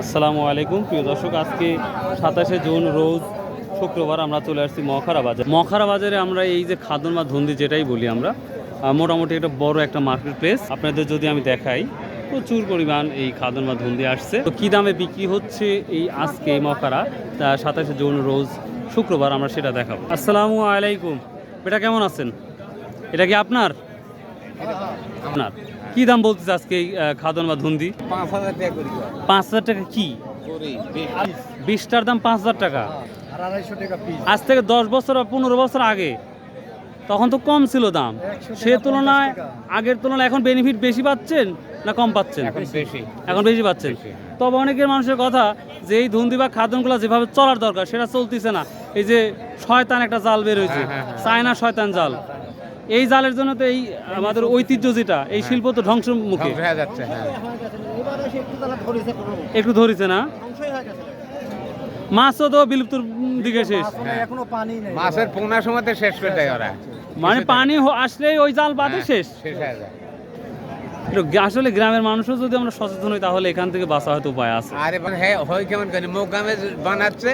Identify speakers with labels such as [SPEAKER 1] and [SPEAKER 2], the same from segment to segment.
[SPEAKER 1] আসসালামু আলাইকুম। প্রিয় দর্শক, আজকে সাতাশে জুন, রোজ শুক্রবার আমরা চলে আসছি মখারা বাজার। মখারা বাজারে আমরা এই যে খাদন বা ধন্দি যেটাই বলি আমরা মোটামুটি একটা বড় একটা মার্কেট প্লেস আপনাদের যদি আমি দেখাই, প্রচুর পরিমাণ এই খাদন বা ধন্দি আসছে। তো কী দামে বিক্রি হচ্ছে এই আজকে মখারা? সাতাশে জুন, রোজ শুক্রবার আমরা সেটা দেখাবো। আসসালামু আলাইকুম। বেটা কেমন আছেন? এটা কি আপনার? আপনার? কি দাম বলতেছে আজকে এই খাদন বা ধুন্দি?
[SPEAKER 2] পাঁচ হাজার টাকা করি
[SPEAKER 1] পাঁচ হাজার টাকা কি? বিশটার দাম পাঁচ হাজার টাকা।
[SPEAKER 2] পিস
[SPEAKER 1] আজ থেকে দশ বছর বা পনেরো বছর আগে তখন তো কম ছিল দাম। সে তুলনায় আগের তুলনায় এখন বেনিফিট বেশি পাচ্ছেন না কম পাচ্ছেন?
[SPEAKER 2] এখন বেশি।
[SPEAKER 1] পাচ্ছেন। তবে অনেকের মানুষের কথা যে এই ধুন্দি বা খাদ্যগুলো যেভাবে চলার দরকার সেটা চলতেছে না। এই যে শয়তান একটা জাল বের হয়েছে।
[SPEAKER 2] হ্যাঁ, হ্যাঁ, হ্যাঁ।
[SPEAKER 1] চায়না শয়তান জাল। এই জালের জন্য তো এই আমাদের ঐতিহ্য যেটা এই শিল্প তো ধ্বংসের মুখে
[SPEAKER 2] ধ্বংস হয়ে যাচ্ছে
[SPEAKER 1] একটু ধরেছে না? মাছও তো বিলুপ্তর দিকে শেষ।
[SPEAKER 3] এখনও পানি নেই
[SPEAKER 2] মাছের পোনা সময়তে শেষ করে দেয় ওরা।
[SPEAKER 1] মানে পানি আসলেই ওই জাল বাদে
[SPEAKER 2] হ্যাঁ,
[SPEAKER 1] শেষ।
[SPEAKER 2] শেষ হয়ে যায়।
[SPEAKER 1] আসলে গ্রামের মানুষও যদি আমরা সচেতন হই তাহলে এখান থেকে বাঁচা হয়তো উপায় আছে।
[SPEAKER 2] আর হ্যাঁ হয় কেমন করি মোকামে বানাচ্ছে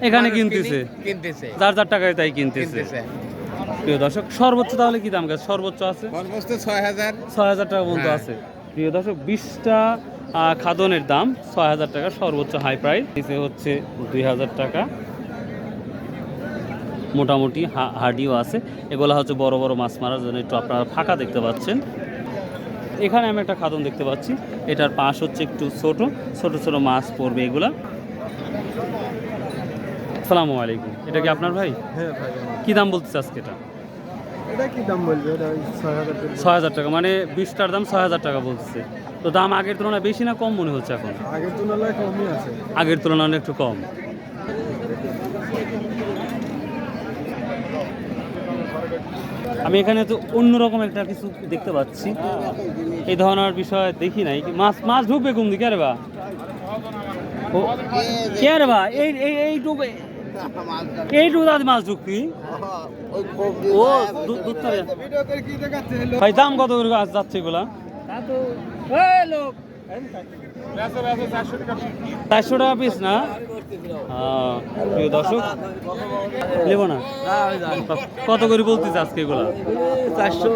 [SPEAKER 1] এখানে কিনতেছে।
[SPEAKER 2] কিনে- কিনতেছে।
[SPEAKER 1] যার যার টাকায় তাই কিনতেছে। প্রিয় দর্শক সর্বোচ্চ তাহলে কি দাম গেছে? সর্বোচ্চ আছে?
[SPEAKER 2] ছয় হাজার
[SPEAKER 1] ছয় হাজার টাকা পর্যন্ত
[SPEAKER 2] হ্যাঁ।
[SPEAKER 1] আছে। প্রিয় দর্শক বিশটা খাদনের দাম ছয় হাজার টাকা সর্বোচ্চ হাই প্রাইস। নিচে হচ্ছে দুই হাজার টাকা। মোটামুটি হা- হার্ডিও আছে। এগুলো হচ্ছে বড় বড় মাছ মারার জন্য একটু আপনারা ফাঁকা দেখতে পাচ্ছেন। এখানে আমি একটা খাদন দেখতে পাচ্ছি। এটার পাশ হচ্ছে একটু ছোট। ছোট ছোট মাছ পড়বে এগুলা। আসসালামু আলাইকুম। এটা কি আপনার ভাই?
[SPEAKER 3] হ্যাঁ ভাই
[SPEAKER 1] কি দাম বলতেছে আজকে এটা?
[SPEAKER 3] এটা কি দাম বলবে? এটা ছয় হাজার টাকা।
[SPEAKER 1] মানে বিশটার দাম ছয় হাজার টাকা বলছে তো দাম আগের তুলনায় বেশি না কম মনে হচ্ছে এখন?
[SPEAKER 3] আগের তুলনায় কমই আছে।
[SPEAKER 1] আগের তুলনায় একটু কম। আমি এখানে তো অন্যরকম একটা কিছু দেখতে পাচ্ছি। এই ধরনের বিষয় দেখি নাই। কি মাছ মাছ ঢুকবে কোন দিকে? আরে বা। কে রে বা? এই এই এইটুকু এইটুকু দাদি মাছ ঢুকবি? ও ভাই, দাম কত করে আজ যাচ্ছে এগুলা? চারশো টাকা পিস না? প্রিয় দর্শক, নেব না? কত করে বলতেছে আজকে এগুলা?
[SPEAKER 3] চারশো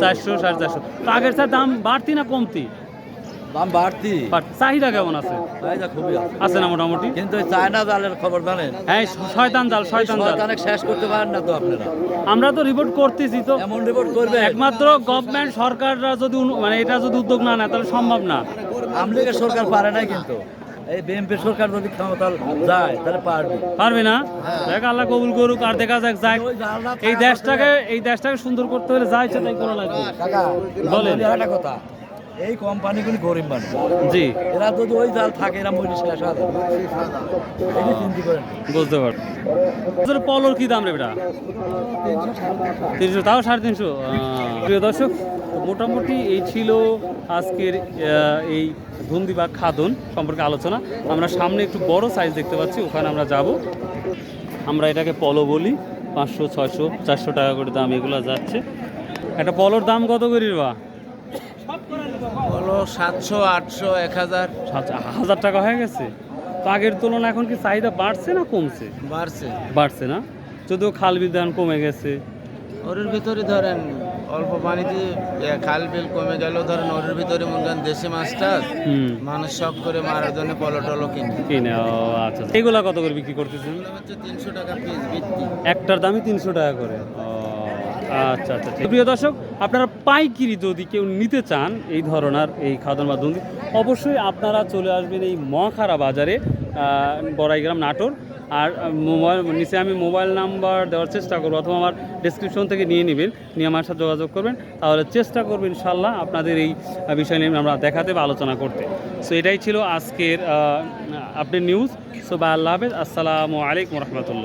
[SPEAKER 1] চারশো। সাড়ে চারশো। আগের স্যার দাম বাড়তি না কমতি?
[SPEAKER 4] দাম বাড়তি।
[SPEAKER 1] চাহিদা কেমন আছে?
[SPEAKER 4] চাহিদা খুবই আছে।
[SPEAKER 1] না মোটামুটি?
[SPEAKER 4] কিন্তু চায়না জালের খবর জানেন?
[SPEAKER 1] হ্যাঁ শয়তান জাল শয়তান জাল।
[SPEAKER 4] শয়তানে শেষ করতে পারেন না তো আপনারা?
[SPEAKER 1] আমরা তো রিপোর্ট করতেছি তো।
[SPEAKER 4] এমন রিপোর্ট করবে
[SPEAKER 1] একমাত্র গভর্নমেন্ট সরকাররা যদি মানে এটা যদি উদ্যোগ না নেয় তাহলে সম্ভব না।
[SPEAKER 4] আমলিগের সরকার পারে না কিন্তু। এই বিএনপি সরকার যদি ক্ষমতা যায় তাহলে পারবে।
[SPEAKER 1] পারবে না? দেখ আল্লাহ কবুল করুক আর দেখা যাক যাক। এই দেশটাকে এই দেশটাকে সুন্দর করতে হলে যা ইচ্ছা তাই করা লাগবে। বলেন।
[SPEAKER 4] কথা। এই কোম্পানিগুলি গরিব মানুষ।
[SPEAKER 1] জি।
[SPEAKER 4] এরা যদি ওই জাল থাকে এরা মরি শেষ হবে এই চিন্তা করেন।
[SPEAKER 1] বুঝতে পার পলোর কি দাম রে বেটা? তিনশো তাও সাড়ে তিনশো? প্রিয় দর্শক মোটামুটি এই ছিল আজকের এই ধুন্দি বা খাদন সম্পর্কে আলোচনা। আমরা সামনে একটু বড় সাইজ দেখতে পাচ্ছি ওখানে আমরা যাব। আমরা এটাকে পলো বলি। পাঁচশো ছয়শো চারশো টাকা করে দাম এগুলো যাচ্ছে। একটা পলোর দাম কত করি বা?
[SPEAKER 2] হলো সাতশো আটশো এক হাজার।
[SPEAKER 1] হাজার টাকা হয়ে গেছে? তো আগের তুলনায় এখন কি চাহিদা বাড়ছে না কমছে?
[SPEAKER 2] বাড়ছে।
[SPEAKER 1] বাড়ছে না? যদিও খাল বিধান কমে গেছে।
[SPEAKER 2] ওর ভিতরে ধরেন অল্প পানিতে খাল বিল কমে গেলেও ধরেন ওর ভিতরে মনে করেন দেশি মাছটা মানুষ শখ করে মারার জন্য পলো টলো কিনে।
[SPEAKER 1] কিনে ও আচ্ছা। এগুলা কত করে বিক্রি করতেছেন?
[SPEAKER 2] তিনশো টাকা পিস বিক্রি।
[SPEAKER 1] একটার দামই তিনশো টাকা করে। ও, আচ্ছা আচ্ছা। প্রিয় দর্শক, আপনারা পাইকিরি যদি কেউ নিতে চান এই ধরনের এই খাদন বা দন্দি, অবশ্যই আপনারা চলে আসবেন এই মহাখারা বাজারে বড়াইগ্রাম নাটোর। আর মোবাইল, নিচে আমি মোবাইল নাম্বার দেওয়ার চেষ্টা করব, অথবা আমার ডিসক্রিপশন থেকে নিয়ে নেবেন, নিয়ে আমার সাথে যোগাযোগ করবেন। তাহলে চেষ্টা করবেন ইনশাল্লাহ আপনাদের এই বিষয় নিয়ে আমরা দেখাতে বা আলোচনা করতে। সো এটাই ছিল আজকের আপডেট নিউজ সো বা আল্লাহ হাফেজ। আসসালামু আলাইকুম রহমতুল্লাহ।